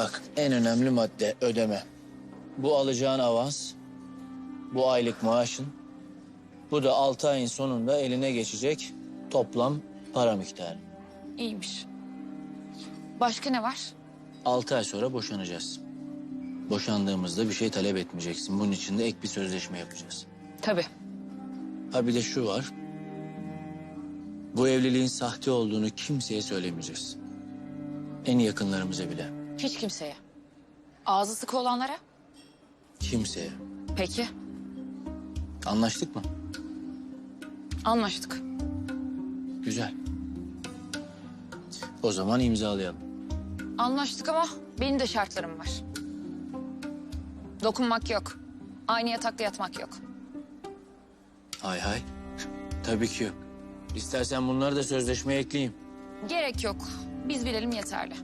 Bak en önemli madde ödeme. Bu alacağın avans, bu aylık maaşın, bu da altı ayın sonunda eline geçecek toplam para miktarı. İyiymiş. Başka ne var? Altı ay sonra boşanacağız. Boşandığımızda bir şey talep etmeyeceksin. Bunun için de ek bir sözleşme yapacağız. Tabii. Ha bir de şu var. Bu evliliğin sahte olduğunu kimseye söylemeyeceğiz. En yakınlarımıza bile. Hiç kimseye. Ağzı sıkı olanlara? Kimseye. Peki. Anlaştık mı? Anlaştık. Güzel. O zaman imzalayalım. Anlaştık ama benim de şartlarım var. Dokunmak yok. Aynı yatakta yatmak yok. Hay hay. Tabii ki yok. İstersen bunları da sözleşmeye ekleyeyim. Gerek yok. Biz bilelim yeterli.